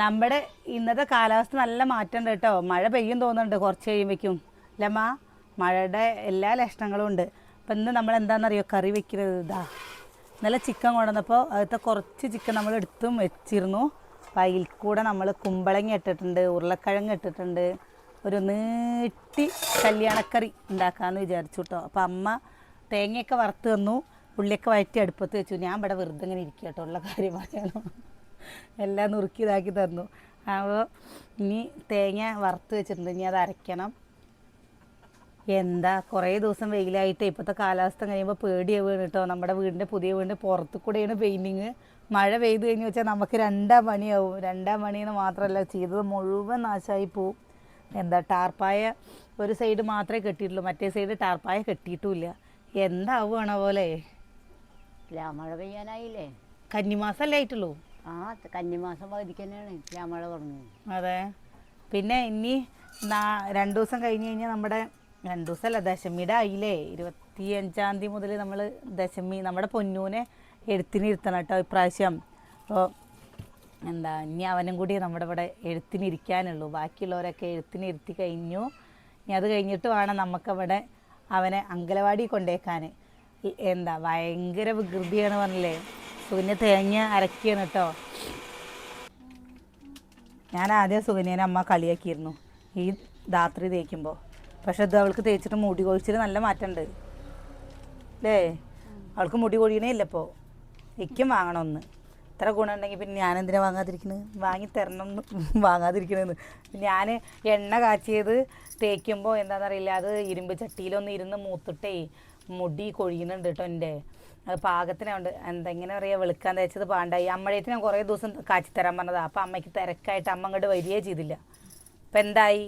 നമ്മുടെ ഇന്നത്തെ കാലാവസ്ഥ നല്ല മാറ്റമുണ്ട് കേട്ടോ. മഴ പെയ്യും തോന്നുന്നുണ്ട് കുറച്ച് കഴിയുമ്പോഴേക്കും. ലമ മഴയുടെ എല്ലാ ലക്ഷണങ്ങളും ഉണ്ട്. അപ്പം ഇന്ന് നമ്മൾ എന്താണെന്നറിയോ? കറി വെക്കുന്നത് ഇതാ നല്ല ചിക്കൻ കൊണ്ടുവന്നപ്പോൾ അതിലത്തെ കുറച്ച് ചിക്കൻ നമ്മൾ എടുത്തും വെച്ചിരുന്നു. അപ്പം അതിൽ കൂടെ നമ്മൾ കുമ്പളങ്ങ ഇട്ടിട്ടുണ്ട് ഉരുളക്കിഴങ്ങ് ഇട്ടിട്ടുണ്ട്. ഒരു നീട്ടി കല്യാണക്കറി ഉണ്ടാക്കാമെന്ന് വിചാരിച്ചു കേട്ടോ. അപ്പം അമ്മ തേങ്ങയൊക്കെ വറുത്ത് തന്നു. ഉള്ളിയൊക്കെ വഴറ്റി അടുപ്പത്ത് വെച്ചു. ഞാൻ ഇവിടെ വെറുതെ ഇങ്ങനെ ഇരിക്കുക കേട്ടോ. ഉള്ള കാര്യം പറയണം എല്ലാം നുറുക്കി ഇതാക്കി തന്നു. അപ്പോൾ ഇനി തേങ്ങ വറുത്ത് വെച്ചിട്ടുണ്ട്. ഇനി അത് അരയ്ക്കണം. എന്താ കുറേ ദിവസം വെയിലായിട്ട്. ഇപ്പോഴത്തെ കാലാവസ്ഥ കഴിയുമ്പോൾ പേടിയാണ് വീണ് കേട്ടോ. നമ്മുടെ വീടിന്റെ പുതിയ വീടിന്റെ പുറത്ത് കൂടെയാണ് പെയിന്റിങ് മഴ പെയ്ത് കഴിഞ്ഞ് വെച്ചാൽ നമുക്ക് രണ്ടാം പണിയാവും. രണ്ടാം പണിയെന്ന് മാത്രമല്ല ചെയ്തത് മുഴുവൻ നാശമായി പോവും. എന്താ ടാർപ്പായ ഒരു സൈഡ് മാത്രമേ കെട്ടിയിട്ടുള്ളൂ. മറ്റേ സൈഡ് ടാർപ്പായ കെട്ടിയിട്ടുമില്ല എന്താവുകയാണോ പോലെ? മഴ പെയ്യാനായില്ലേ? കന്നിമാസമല്ലേ ആയിട്ടുള്ളൂ. അതെ. പിന്നെ ഇനി രണ്ട് ദിവസം കഴിഞ്ഞ് കഴിഞ്ഞാൽ നമ്മുടെ രണ്ട് ദിവസമല്ല ദശമിയുടെ ആയില്ലേ? ഇരുപത്തി അഞ്ചാം തീയതി മുതൽ നമ്മൾ ദശമി നമ്മുടെ പൊന്നൂനെ എഴുത്തിനിരുത്തണം കേട്ടോ ഇപ്രാവശ്യം. അപ്പോൾ എന്താ ഇനി അവനും കൂടി നമ്മുടെ ഇവിടെ എഴുത്തിനിരിക്കാനുള്ളൂ. ബാക്കിയുള്ളവരൊക്കെ എഴുത്തിനിരുത്തി കഴിഞ്ഞു. ഇനി അത് കഴിഞ്ഞിട്ട് വേണം നമുക്കവിടെ അവനെ അങ്കലവാടി കൊണ്ടേക്കാൻ എന്താ ഭയങ്കര വികൃതിയാണ് പറഞ്ഞില്ലേ? സുകന്യ തേങ്ങ അരക്കുകയാണ് കേട്ടോ ഞാൻ ആദ്യം സുകന്യേനെ അമ്മ കളിയാക്കിയിരുന്നു. ഈ രാത്രി തേക്കുമ്പോൾ പക്ഷെ ഇത് അവൾക്ക് തേച്ചിട്ട് മുടി കൊഴിച്ചിൽ നല്ല മാറ്റമുണ്ട് അല്ലേ അവൾക്ക് മുടി കൊഴിയണേ ഇല്ലപ്പോൾ എനിക്കും വാങ്ങണം ഒന്ന്. ഇത്ര ഗുണമുണ്ടെങ്കിൽ പിന്നെ ഞാൻ എന്തിനാ വാങ്ങാതിരിക്കുന്നത് വാങ്ങി തരണം വാങ്ങാതിരിക്കണമെന്ന് ഞാൻ എണ്ണ കാച്ചിയത് തേക്കുമ്പോൾ എന്താണെന്നറിയില്ല അത് ഇരുമ്പ് ചട്ടിയിലൊന്ന് ഇരുന്ന് മൂത്തിട്ടേ മുടി കൊഴിയുന്നുണ്ട് കേട്ടോ എന്റെ. അത് പാകത്തിനുണ്ട് എന്തെങ്ങനെ പറയുക വെളുക്കാൻ തേച്ചത് പാണ്ടായി. അമ്മഴേത്ത് ഞാൻ കുറേ ദിവസം കാച്ചി തരാൻ പറഞ്ഞതാ. അപ്പം അമ്മയ്ക്ക് തിരക്കായിട്ട് അമ്മ അങ്ങോട്ട് വരികയേ ചെയ്തില്ല. അപ്പം എന്തായി?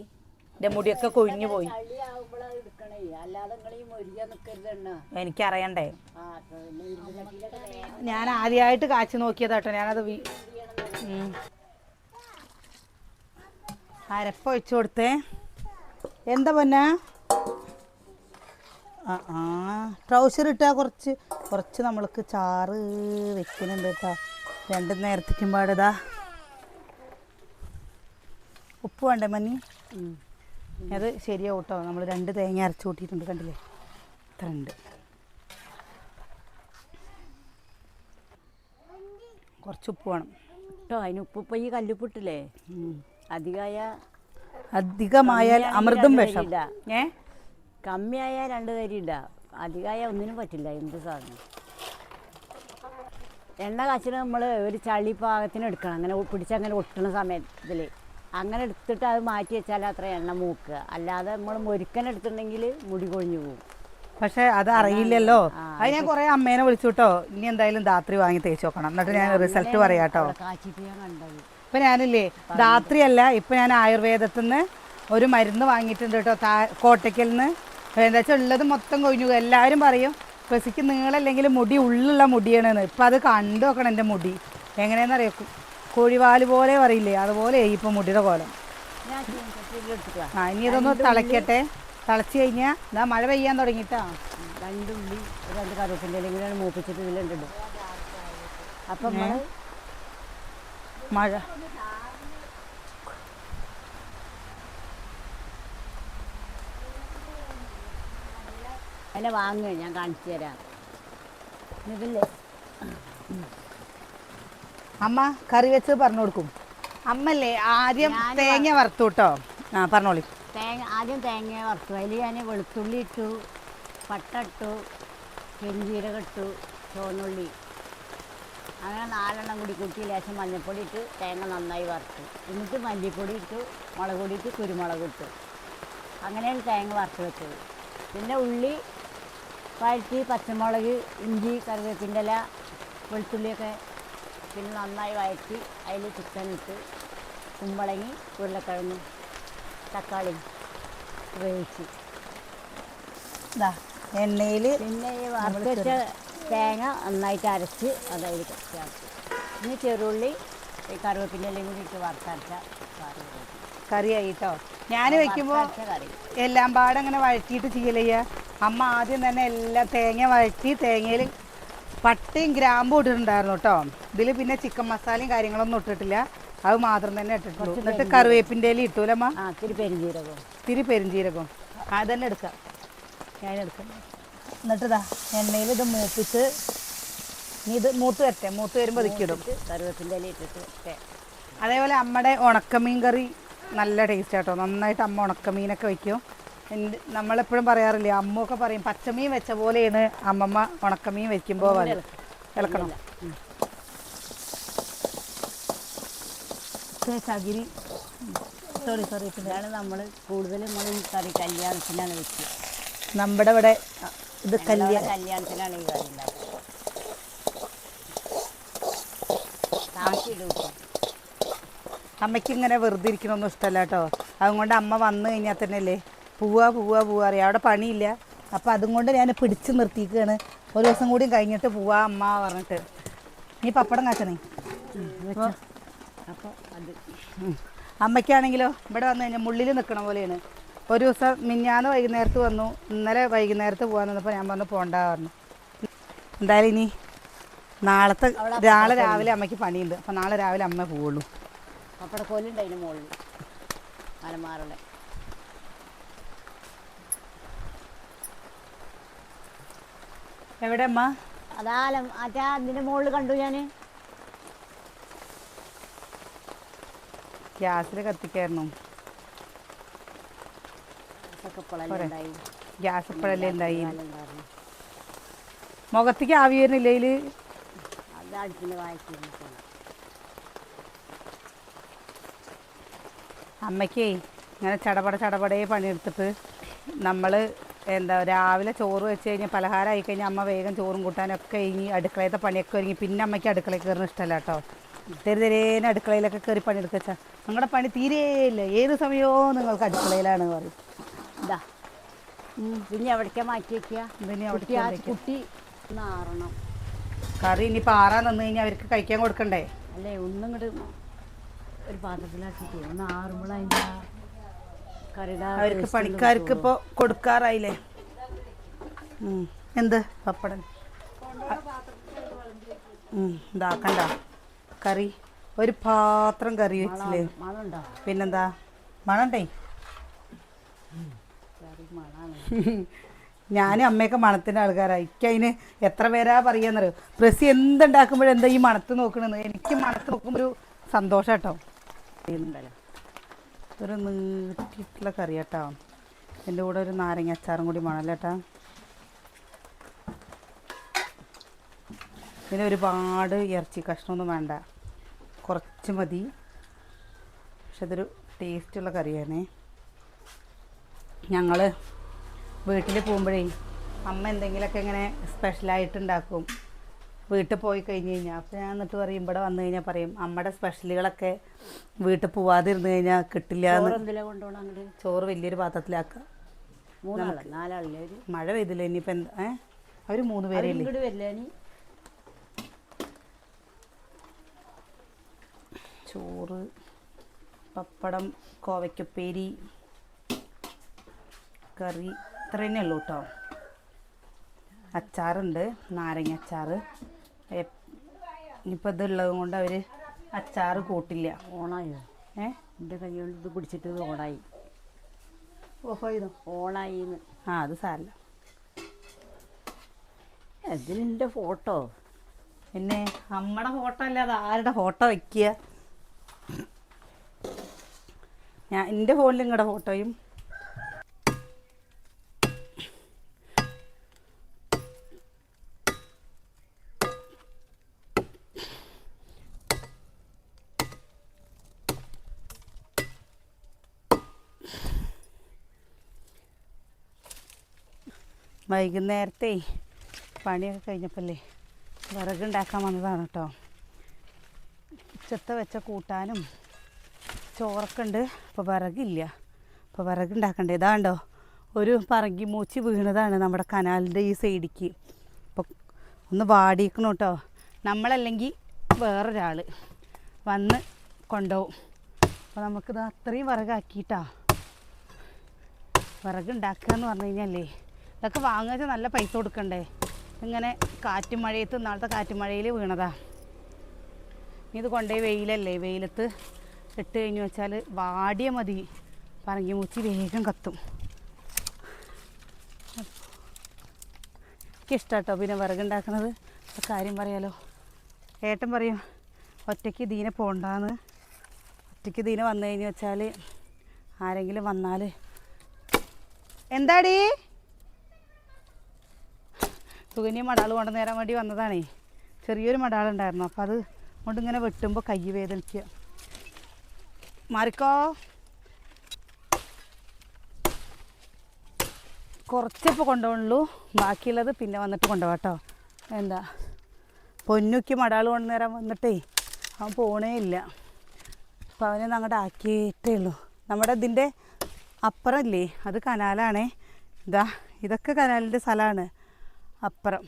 എന്റെ മുടിയൊക്കെ കൊഴിഞ്ഞു പോയി. എനിക്കറിയണ്ടേ? ഞാൻ ആദ്യമായിട്ട് കാച്ചി നോക്കിയതാട്ടോ. ഞാനത് അരപ്പ ഒഴിച്ചു കൊടുത്തേ. എന്താ പൊന്ന? ആ ആ. ട്രൗസർ ഇട്ടാ കുറച്ച് കുറച്ച് നമ്മൾക്ക് ചാറ് വെക്കുന്നുണ്ട് കേട്ടോ. രണ്ടും നേരത്തേക്കും പാടതാ. ഉപ്പ് വേണ്ടേ മഞ്ഞി അത് ശരിയാവും കേട്ടോ. നമ്മൾ രണ്ട് തേങ്ങ അരച്ച് കൂട്ടിയിട്ടുണ്ട് കണ്ടില്ലേ? ഇത്ര ഉണ്ട്. കുറച്ച് ഉപ്പ് വേണം. കേട്ടോ അതിന് ഉപ്പ് ഈ കല്ലുപ്പിട്ടില്ലേ. അധികമായ അധികമായാൽ അമൃതം വിഷം. ഏ? കമ്മിയായാൽ രണ്ട് തരി ഇല്ല അധികമായ ഒന്നിനും പറ്റില്ല എന്ത് സാധനം. എണ്ണ കാച്ചിന് നമ്മൾ ഒരു ചളി പാകത്തിന് എടുക്കണം. അങ്ങനെ പിടിച്ച് ഒട്ടുന്ന സമയത്തിൽ അങ്ങനെ എടുത്തിട്ട് അത് മാറ്റി വെച്ചാൽ അത്ര എണ്ണ മൂക്കുക അല്ലാതെ നമ്മൾ മുരുക്കനെടുത്തിട്ടുണ്ടെങ്കിൽ മുടി കൊഴിഞ്ഞു പോകും. പക്ഷെ അത് അറിയില്ലല്ലോ. അത് ഞാൻ കുറെ അമ്മേനെ വിളിച്ചു കേട്ടോ ഇനി എന്തായാലും രാത്രി വാങ്ങി തേച്ച് നോക്കണം എന്നിട്ട് ഞാൻ റിസൾട്ട് പറയാട്ടോ ഇപ്പൊ ഞാനില്ലേ രാത്രിയല്ല ഇപ്പൊ ഞാൻ ആയുർവേദത്തിൽ നിന്ന് ഒരു മരുന്ന് വാങ്ങിയിട്ടുണ്ട് കേട്ടോ താ കോട്ടയ്ക്കൽ നിന്ന് എന്താ വെച്ചാൽ ഉള്ളത് മൊത്തം കൊഴിഞ്ഞു പോകും. എല്ലാവരും പറയും പെസിക്ക് നീളല്ലെങ്കിൽ മുടി ഉള്ളിലുള്ള മുടിയാണ് ഇപ്പൊ അത് കണ്ടു നോക്കണം എന്റെ മുടി. എങ്ങനെയാണെന്ന് അറിയാം കോഴിവാൽ പോലെ പറയില്ലേ? അതുപോലെ ഇപ്പൊ മുടിയുടെ കോലം. ആ ഇനി ഇതൊന്ന് തിളയ്ക്കട്ടെ തിളച്ച് കഴിഞ്ഞാൽ ഇതാ മഴ പെയ്യാൻ തുടങ്ങിട്ടാ. രണ്ടുള്ളി രണ്ട് കറുപ്പിന്റെ മൂപ്പിച്ചിട്ട് ഇതിലുണ്ട് അപ്പം മഴ. അതിനെ വാങ്ങുക ഞാൻ കാണിച്ചു തരാം. ഇതില്ലേ അമ്മ കറി വെച്ച് പറഞ്ഞു കൊടുക്കും. അമ്മല്ലേ ആദ്യം തേങ്ങ വറുത്തു കേട്ടോ ആ പറഞ്ഞോളി. തേങ്ങ ആദ്യം തേങ്ങ വറുത്തു. അതിൽ ഞാൻ വെളുത്തുള്ളി ഇട്ടു പട്ട ഇട്ടു പെരുംജീരകം ഇട്ടു ചുവന്നുള്ളി. അങ്ങനെ നാലെണ്ണം കൂടി കൂട്ടി ലേശം മഞ്ഞൾപ്പൊടി ഇട്ട് തേങ്ങ നന്നായി വറുത്തു. എന്നിട്ട് മല്ലിപ്പൊടി ഇട്ടു മുളക് പൊടി ഇട്ട് കുരുമുളക് ഇട്ടു. അങ്ങനെയാണ് തേങ്ങ വറുത്ത് വെച്ചത്. പിന്നെ ഉള്ളി വഴറ്റി പച്ചമുളക് ഇഞ്ചി കറിവേപ്പിന്റെ ഇല വെളുത്തുള്ളിയൊക്കെ പിന്നെ നന്നായി വഴറ്റി അതിൽ ചിക്കൻ ഇട്ട് കുമ്പളങ്ങി ഉരുളക്കിഴങ്ങും തക്കാളി വേവിച്ച്. ഇതാ എണ്ണയിൽ പിന്നെ ഈ വറുത്ത് തേങ്ങ നന്നായിട്ട് അരച്ച് അതായത് ചേർത്ത് പിന്നെ ചെറുള്ളി ഈ കറിവേപ്പിന്റെ എല്ലാം കൂടി ഇട്ട് വറുത്തരച്ച കറി ആയിട്ടോ കറിയായി ഞാൻ വെക്കുമ്പോൾ എല്ലാം പാടെ അങ്ങനെ വഴറ്റിയിട്ട് ചെയ്യലയ്യ അമ്മ ആദ്യം തന്നെ എല്ലാം തേങ്ങ വഴറ്റി തേങ്ങയിൽ പട്ടയും ഗ്രാമ്പും ഇട്ടിട്ടുണ്ടായിരുന്നു കേട്ടോ. ഇതിൽ പിന്നെ ചിക്കൻ മസാലയും കാര്യങ്ങളൊന്നും ഇട്ടിട്ടില്ല. അത് മാത്രം തന്നെ ഇട്ടിട്ടുള്ളൂ. എന്നിട്ട് കറിവേപ്പിന്റെ ഇല ഇട്ടൂലമ്മ ആ ഇത്തിരി പെരുംജീരകവും ഇത്തിരി പെരിഞ്ചീരകം അത് തന്നെ എടുക്കാം. ഞാൻ എടുക്കാം. എന്നിട്ട് ഇതാ എണ്ണയിൽ ഇത് മൂപ്പിച്ച് നീ ഇത് മൂത്ത് വരട്ടെ. മൂത്ത് വരുമ്പോൾ ഇടും. കറിവേപ്പിന്റെ ഇല ഇട്ടിട്ട് അതേപോലെ അമ്മയുടെ ഉണക്കമീൻ കറി നല്ല ടേസ്റ്റ് ആട്ടോ നന്നായിട്ട് അമ്മ ഉണക്കമീനൊക്കെ വയ്ക്കും എന്റെ നമ്മളെപ്പോഴും പറയാറില്ലേ അമ്മയൊക്കെ പറയും പച്ചമീൻ വെച്ച പോലെയാണ് അമ്മമ്മ ഉണക്കമീൻ വെക്കുമ്പോൾ ഇളക്കണം. ചകിരി. സോറി സോറി ഇതാണ് നമ്മൾ കൂടുതലും നമ്മൾ ഈ കറി കല്യാണത്തിനാണ് വെക്കുക. നമ്മുടെ ഇവിടെ ഇത് കല്യാണ കല്യാണം കല്യാണത്തിനാണ് ഈ കറി ഉണ്ടാക്കുക. അമ്മയ്ക്ക് ഇങ്ങനെ വെറുതെ ഇരിക്കണമൊന്നും ഇഷ്ടമല്ല കേട്ടോ. അതുകൊണ്ട് അമ്മ വന്നു കഴിഞ്ഞാൽ തന്നെ പോവുക പോവാ പോവാ അറിയാം. അവിടെ പണിയില്ല. അപ്പം അതും കൊണ്ട് ഞാൻ പിടിച്ച് നിർത്തിയിരിക്കുകയാണ്. ഒരു ദിവസം കൂടി കഴിഞ്ഞിട്ട് പോവാ അമ്മ പറഞ്ഞിട്ട്. നീ പപ്പടം കാച്ചണേ അപ്പോൾ അത്. അമ്മയ്ക്കാണെങ്കിലോ ഇവിടെ വന്നു കഴിഞ്ഞാൽ മുള്ളിൽ നിൽക്കണ പോലെയാണ്. ഒരു ദിവസം മിഞ്ഞാന്ന് വൈകുന്നേരത്ത് വന്നു. ഇന്നലെ വൈകുന്നേരത്ത് പോകാൻ നിന്നപ്പോൾ ഞാൻ പറഞ്ഞു പോണ്ട പറഞ്ഞു. എന്തായാലും ഇനി നാളത്തെ നാളെ രാവിലെ അമ്മയ്ക്ക് പണിയുണ്ട്. അപ്പം നാളെ രാവിലെ അമ്മ പോവുള്ളൂ. പപ്പടക്കോലുണ്ട് അതിന് മുകളിൽ അലമാറുടെ എവിടെ അമ്മ അതാ അച്ഛാ അതാ അതിന്റെ മുകളിൽ കണ്ടു ഞാൻ ഗ്യാസിൽ കത്തിക്കായിരുന്നു. ഗ്യാസ് ഇപ്പോഴല്ലേ ഉണ്ടായി. മുഖത്തേക്ക് ആവി വരുന്നില്ല ഇതിൽ അമ്മയ്ക്കേ ഇങ്ങനെ ചടപട ചടപടയെ പണിയെടുത്തിട്ട് നമ്മൾ എന്താ രാവിലെ ചോറ് വെച്ച് കഴിഞ്ഞാൽ പലഹാരം ആയി കഴിഞ്ഞാൽ അമ്മ വേഗം ചോറും കൂട്ടാനൊക്കെ ഇനി അടുക്കളയത്തെ പണിയൊക്കെ ഒരുങ്ങി. പിന്നെ അമ്മയ്ക്ക് അടുക്കളയിൽ കയറുന്ന ഇഷ്ടമല്ല കേട്ടോ. തെരുതെരേനെ അടുക്കളയിലൊക്കെ കയറി പണിയെടുക്കുക വെച്ചാൽ നിങ്ങളുടെ പണി തീരെയില്ല ഏത് സമയവും നിങ്ങൾക്ക് അടുക്കളയിലാണ് പറയും. ഇതാ. പിന്നെ എവിടേക്കാ മാറ്റി ഇതിനി കുട്ടി നാറണം. കറി ഇനി പാറാൻ നിന്ന് കഴിഞ്ഞാൽ അവർക്ക് കഴിക്കാൻ കൊടുക്കണ്ടേ? അല്ലേ ഒന്നും ഇങ്ങോട്ട് ഒരു പാത്രത്തിലാക്കിയിട്ട് ഒന്ന് ആറുമ്പോൾ അതിന്റെ ആ കറിയുടെ ആ അവർക്ക് പണിക്കാർക്ക്. ഇപ്പോൾ കൊടുക്കാറായില്ലേ. എന്ത്? പപ്പടം. ഇതാക്കണ്ട കറി. ഒരു പാത്രം കറി വെച്ചില്ലേ? പിന്നെന്താ? മണണ്ടേ? ഞാനും അമ്മയൊക്കെ മണത്തിന്റെ ആൾക്കാരാണ് എനിക്കതിന് എത്ര പേരാ പറയാന്നറിയോ? പ്രസി എന്തുണ്ടാക്കുമ്പോഴെന്താ ഈ മണത്ത് നോക്കണെന്ന് എനിക്ക് മണത്ത് നോക്കുമ്പോൾ ഒരു സന്തോഷം കേട്ടോ ചെയ്യുന്നുണ്ടല്ലോ ഒരു നീട്ടിയിട്ടുള്ള കറി കേട്ടോ എന്റെ കൂടെ ഒരു നാരങ്ങ അച്ചാറും കൂടി വേണമല്ലോ ചേട്ടാ പിന്നെ ഒരുപാട് ഇറച്ചി കഷ്ണമൊന്നും വേണ്ട. കുറച്ച് മതി. പക്ഷെ അതൊരു ടേസ്റ്റുള്ള കറിയാണ്. ഞങ്ങൾ വീട്ടിൽ പോകുമ്പോഴേ അമ്മ എന്തെങ്കിലുമൊക്കെ ഇങ്ങനെ സ്പെഷ്യലായിട്ട് ഉണ്ടാക്കും. വീട്ടിൽ പോയി കഴിഞ്ഞ് കഴിഞ്ഞാൽ അപ്പോൾ ഞാൻ എന്നിട്ട് പറയും ഇവിടെ വന്നു കഴിഞ്ഞാൽ പറയും അമ്മയുടെ സ്പെഷ്യലുകളൊക്കെ വീട്ടിൽ പോവാതിരുന്ന് കഴിഞ്ഞാൽ കിട്ടില്ല കൊണ്ടുപോകണം ചോറ് വലിയൊരു പാത്രത്തിലാക്കുക. മൂന്നാൾ നാലാളില്ലേ ഒരു? മഴ പെയ്തില്ല? ഇനിയിപ്പോൾ എന്താ ഏ? അവർ മൂന്ന് പേരേ ഇല്ലേ ഇങ്ങോട്ട് വരില്ല ഇനി? ചോറ് പപ്പടം കോവയ്ക്കപ്പേരി കറി ഇത്ര തന്നെ ഉള്ളൂ കേട്ടോ. അച്ചാറുണ്ട് നാരങ്ങ അച്ചാർ ഇനിയിപ്പോൾ ഇതുള്ളത് കൊണ്ട് അവർ അച്ചാറ് കൂട്ടില്ല. ഓണായോ? ഏ? എന്റെ കൈ കൊണ്ട് ഇത് പിടിച്ചിട്ട് ഇത് ഓണായി. ചെയ്തോ ഓണായി ആ അത് സാരല്ല. അതിലെന്റെ ഫോട്ടോ. പിന്നെ നമ്മുടെ ഫോട്ടോ അല്ല അത് ആരുടെ ഫോട്ടോ വയ്ക്കുക ഞാൻ എന്റെ ഫോണിൽ നിങ്ങളുടെ ഫോട്ടോയും വൈകുന്നേരത്തെ പണിയൊക്കെ കഴിഞ്ഞപ്പോഴേ വിറകുണ്ടാക്കാൻ വന്നതാണ് കേട്ടോ ഉച്ചത്തെ വെച്ച കൂട്ടാനും ചോറൊക്കെ ഉണ്ട്. അപ്പോൾ വിറകില്ല. അപ്പോൾ വിറകുണ്ടാക്കണ്ടേ. ഇതാണ്ടോ ഒരു പറങ്കി മൂച്ചി വീണതാണ് നമ്മുടെ കനാലിന്റെ ഈ സൈഡിക്ക്. അപ്പോൾ ഒന്ന് വാടിക്കണം കേട്ടോ നമ്മളല്ലെങ്കിൽ വേറൊരാൾ വന്ന് കൊണ്ടുപോകും അപ്പോൾ നമുക്കിത് അത്രയും വിറകാക്കിയിട്ടാ വിറകുണ്ടാക്കുക എന്ന് പറഞ്ഞു കഴിഞ്ഞാലേ ഇതൊക്കെ വാങ്ങുക നല്ല പൈസ കൊടുക്കണ്ടേ? ഇങ്ങനെ കാറ്റും മഴയത്ത് ഇന്നാളത്തെ കാറ്റും മഴയിൽ വീണതാ ഇത് കൊണ്ടുപോയി വെയിലല്ലേ? വെയിലത്ത് ഇട്ട് കഴിഞ്ഞു വെച്ചാൽ വാടിയ മതി. പറങ്ങി മൂച്ചി വേഗം കത്തും. എനിക്കിഷ്ടാട്ടോ പിന്നെ വിറകുണ്ടാക്കുന്നത് കാര്യം പറയാലോ. ഏട്ടൻ പറയും ഒറ്റയ്ക്ക് ദീനെ പോണ്ടാന്ന്. ഒറ്റയ്ക്ക് ദീനെ വന്നു കഴിഞ്ഞു വെച്ചാൽ ആരെങ്കിലും വന്നാൽ എന്താടീ? സുകന്യ മടാൾ കൊണ്ടു നേരാൻ വേണ്ടി വന്നതാണേ. ചെറിയൊരു മടാളുണ്ടായിരുന്നു അപ്പോൾ അത് കൊണ്ട് ഇങ്ങനെ വെട്ടുമ്പോൾ കൈ വേദനിക്കുക മാറിക്കോ. കുറച്ചിപ്പോൾ കൊണ്ടുപോകുള്ളൂ ബാക്കിയുള്ളത് പിന്നെ വന്നിട്ട് കൊണ്ടുപോകാം കേട്ടോ. എന്താ? പൊന്നുക്ക് മടാൾ കൊണ്ടു നേരം വന്നിട്ടേ അവൻ പോണേ ഇല്ല. അപ്പോൾ അവനെ അങ്ങോട്ട് ആക്കിയിട്ടേ ഉള്ളൂ. നമ്മുടെ ഇതിന്റെ അപ്പുറം ഇല്ലേ? അത് കനാലാണേ. ഇതാ ഇതൊക്കെ കനാലിന്റെ സ്ഥലമാണ്. അപ്പുറം.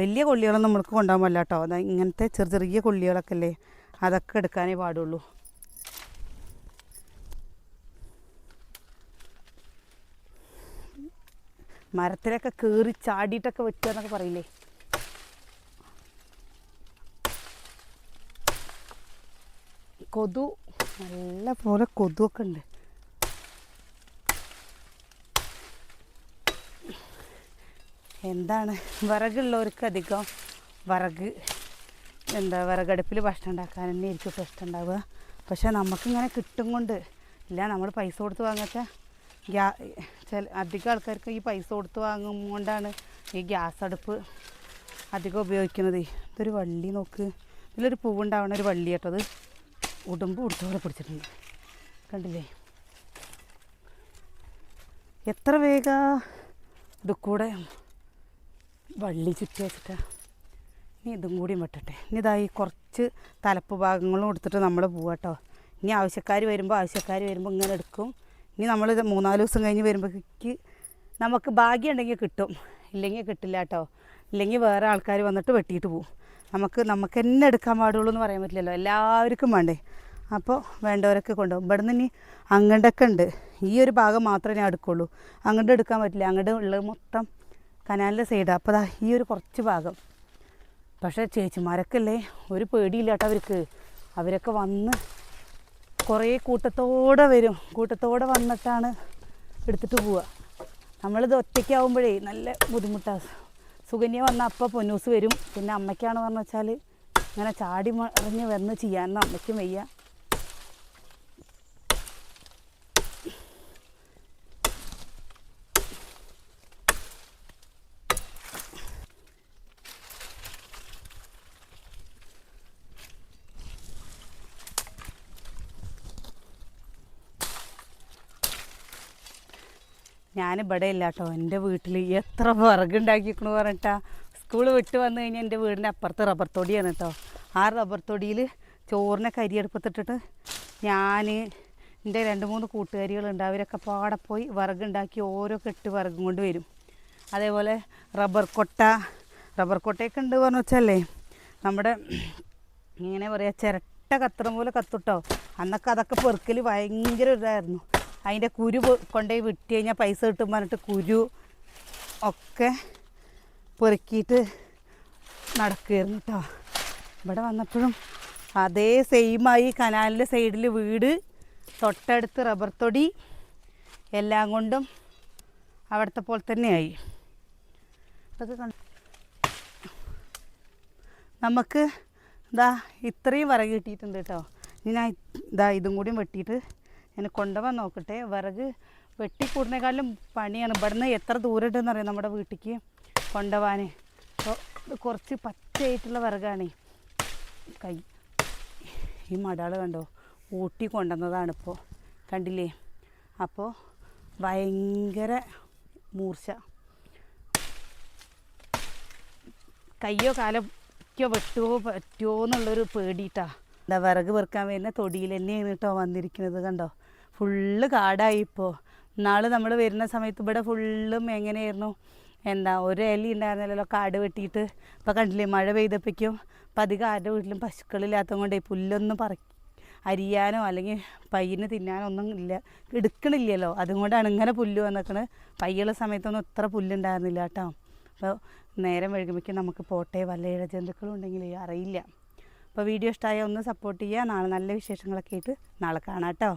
വലിയ കൊള്ളികളൊന്നും നമ്മൾക്ക് കൊണ്ടുപോകാൻ പറ്റില്ല കേട്ടോ. അത് ഇങ്ങനത്തെ ചെറിയ ചെറിയ കൊള്ളികളൊക്കെ അല്ലേ അതൊക്കെ എടുക്കാനേ പാടുള്ളൂ. മരത്തിലൊക്കെ കയറി ചാടിയിട്ടൊക്കെ വെട്ടുക എന്നൊക്കെ പറയില്ലേ? കൊതു നല്ല പോലെ കൊതുവൊക്കെ ഉണ്ട്. എന്താണ്? വിറകുള്ളവർക്ക് അധികം വിറക് എന്താ വിറകടുപ്പിൽ ഭക്ഷണം ഉണ്ടാക്കാൻ തന്നെ ആയിരിക്കും ഇപ്പോൾ ഇഷ്ടം ഉണ്ടാവുക. പക്ഷേ നമുക്കിങ്ങനെ കിട്ടും കൊണ്ട് ഇല്ല. നമ്മൾ പൈസ കൊടുത്ത് വാങ്ങാത്ത ഗ്യാ ചില അധികം ആൾക്കാർക്ക് ഈ പൈസ കൊടുത്ത് വാങ്ങും കൊണ്ടാണ് ഈ ഗ്യാസ് അടുപ്പ് അധികം ഉപയോഗിക്കുന്നത്. ഇതൊരു വള്ളി നോക്ക്. ഇതിലൊരു പൂവുണ്ടാവണ ഒരു വള്ളി കേട്ടത് ഉടുമ്പ് ഉടുത്തോടെ പിടിച്ചിട്ടുണ്ട്. കണ്ടില്ലേ? എത്ര വേഗ ഇത് കൂടെ വള്ളി ചുറ്റി വെച്ചിട്ട് ഇനി ഇതും കൂടിയും വെട്ടട്ടെ ഇനി ഇതായി കുറച്ച് തലപ്പ് ഭാഗങ്ങളും എടുത്തിട്ട് നമ്മൾ പോവാട്ടോ ഇനി ആവശ്യക്കാർ വരുമ്പോൾ ആവശ്യക്കാർ വരുമ്പോൾ ഇങ്ങനെ എടുക്കും. ഇനി നമ്മൾ മൂന്നാൽ ദിവസം കഴിഞ്ഞ് വരുമ്പോഴേക്ക് നമുക്ക് ഭാഗ്യം ഉണ്ടെങ്കിൽ കിട്ടും. ഇല്ലെങ്കിൽ കിട്ടില്ല കേട്ടോ. ഇല്ലെങ്കിൽ വേറെ ആൾക്കാർ വന്നിട്ട് വെട്ടിയിട്ട് പോകും നമുക്ക് നമുക്ക് തന്നെ എടുക്കാൻ പാടുള്ളൂ എന്ന് പറയാൻ പറ്റില്ലല്ലോ. എല്ലാവർക്കും വേണ്ടേ. അപ്പോൾ വേണ്ടവരൊക്കെ കൊണ്ടുപോകും. ഇവിടെ നിന്ന് ഇനി അങ്ങോട്ടൊക്കെ ഉണ്ട്. ഈ ഒരു ഭാഗം മാത്രമേ ഞാൻ എടുക്കുള്ളൂ അങ്ങോട്ട് എടുക്കാൻ പറ്റില്ല. അങ്ങോട്ട് ഉള്ളത് മൊത്തം കനാലിന്റെ സൈഡ് അപ്പോൾ ഈ ഒരു കുറച്ച് ഭാഗം. പക്ഷേ ചേച്ചിമാരൊക്കെയല്ലേ ഒരു പേടിയില്ല കേട്ടോ അവർക്ക്. അവരൊക്കെ വന്ന് കുറേ കൂട്ടത്തോടെ വരും. കൂട്ടത്തോടെ വന്നിട്ടാണ് എടുത്തിട്ട് പോവുക. നമ്മളിത് ഒറ്റയ്ക്കാവുമ്പോഴേ നല്ല ബുദ്ധിമുട്ടാണ് സുഗന്യ വന്ന അപ്പം പൊന്നൂസ് വരും. പിന്നെ അമ്മയ്ക്കാണ് പറഞ്ഞു വെച്ചാൽ ഇങ്ങനെ ചാടി മറിഞ്ഞ് വന്ന് ചെയ്യാനൊന്നും അമ്മയ്ക്കും വയ്യ. ഞാനിവിടെ ഇല്ല കേട്ടോ എന്റെ വീട്ടിൽ എത്ര വിറകുണ്ടാക്കിക്കണു പറഞ്ഞിട്ടാ. സ്കൂൾ വിട്ട് വന്നു കഴിഞ്ഞാൽ എന്റെ വീടിന്റെ അപ്പുറത്ത് റബ്ബർ തൊടിയാണ് കേട്ടോ. ആ റബ്ബർ തൊടിയിൽ ചോറിനെ കരിയെടുപ്പത്തിട്ടിട്ട് ഞാൻ എന്റെ രണ്ട് മൂന്ന് കൂട്ടുകാരികളുണ്ട്. അവരൊക്കെ പാടെ പോയി വിറകുണ്ടാക്കി ഓരോ കെട്ട് വിറകും കൊണ്ട് വരും. അതേപോലെ റബ്ബർ കൊട്ട റബ്ബർ കൊട്ടയൊക്കെ ഉണ്ട് പറഞ്ഞു വെച്ചല്ലേ. നമ്മുടെ ഇങ്ങനെ പറയുക ചിരട്ട കത്തണ പോലെ കത്തുട്ടോ. അന്നൊക്കെ അതൊക്കെ പെറുക്കൽ ഭയങ്കര ഇതായിരുന്നു അതിന്റെ കുരു കൊണ്ടുപോയി വിറ്റ് കഴിഞ്ഞാൽ പൈസ കിട്ടും പറഞ്ഞിട്ട് കുരു ഒക്കെ പെറുക്കിയിട്ട് നടക്കുകയായിരുന്നു കേട്ടോ ഇവിടെ വന്നപ്പോഴും അതേ സെയിമായി കനാലിന്റെ സൈഡിൽ വീട് തൊട്ടടുത്ത് റബ്ബർ തൊടി എല്ലാം കൊണ്ടും അവിടുത്തെ പോലെ തന്നെയായി. നമുക്ക് ഇതാ ഇത്രയും വിറക് കിട്ടിയിട്ടുണ്ട് കേട്ടോ ഇനി ഞാൻ ഇതാ ഇതും കൂടിയും വെട്ടിയിട്ട് ഞാൻ കൊണ്ടുപോകാൻ നോക്കട്ടെ. വിറക് വെട്ടിക്കൂടുന്നേക്കാളും പണിയാണ്. ഇവിടുന്ന് എത്ര ദൂരം ഉണ്ടെന്ന് അറിയാം നമ്മുടെ വീട്ടിലേക്ക് കൊണ്ടുപോകാൻ അപ്പോൾ ഇത് കുറച്ച് പച്ചയായിട്ടുള്ള വിറകാണേ. കൈ ഈ മടാൾ കണ്ടോ? ഊട്ടി കൊണ്ടുവന്നതാണ് ഇപ്പോൾ കണ്ടില്ലേ? അപ്പോൾ ഭയങ്കര മൂർച്ച. കയ്യോ കാലോ വെട്ടുമോ പറ്റുമോ എന്നുള്ളൊരു പേടിയിട്ടാ. എന്താ വിറക് വെറുക്കാൻ വരുന്ന തൊടിയിൽ തന്നെയാണ് കേട്ടോ വന്നിരിക്കുന്നത് കണ്ടോ? ഫുള്ള് കാടായി ഇപ്പോൾ നാളെ നമ്മൾ വരുന്ന സമയത്ത് ഇവിടെ ഫുള്ളും എങ്ങനെയായിരുന്നു? എന്താ ഒരു ഇല ഉണ്ടായിരുന്നല്ലോ കാട് വെട്ടിയിട്ട്. ഇപ്പം കണ്ടില്ലേ മഴ പെയ്തപ്പോഴേക്കും അപ്പം അധികം ആരുടെ വീട്ടിലും പശുക്കളില്ലാത്തത് കൊണ്ടേ പുല്ലൊന്നും പറ അരിയാനോ അല്ലെങ്കിൽ പയ്യന് തിന്നാനോ ഒന്നും ഇല്ല എടുക്കണില്ലല്ലോ. അതുകൊണ്ടാണ് ഇങ്ങനെ പുല്ല് വന്നിരിക്കുന്നത് പയ്യുള്ള സമയത്തൊന്നും ഇത്ര പുല്ലുണ്ടായിരുന്നില്ല കേട്ടോ. അപ്പോൾ നേരം വഴുകുമ്പോഴേക്കും നമുക്ക് പോട്ടെ വല്ല ഇഴജന്തുക്കളും ഉണ്ടെങ്കിൽ അറിയില്ല. അപ്പോൾ വീഡിയോ ഇഷ്ടമായ ഒന്ന് സപ്പോർട്ട് ചെയ്യുക. നാളെ നല്ല വിശേഷങ്ങളൊക്കെ ആയിട്ട് നാളെ കാണാം കേട്ടോ.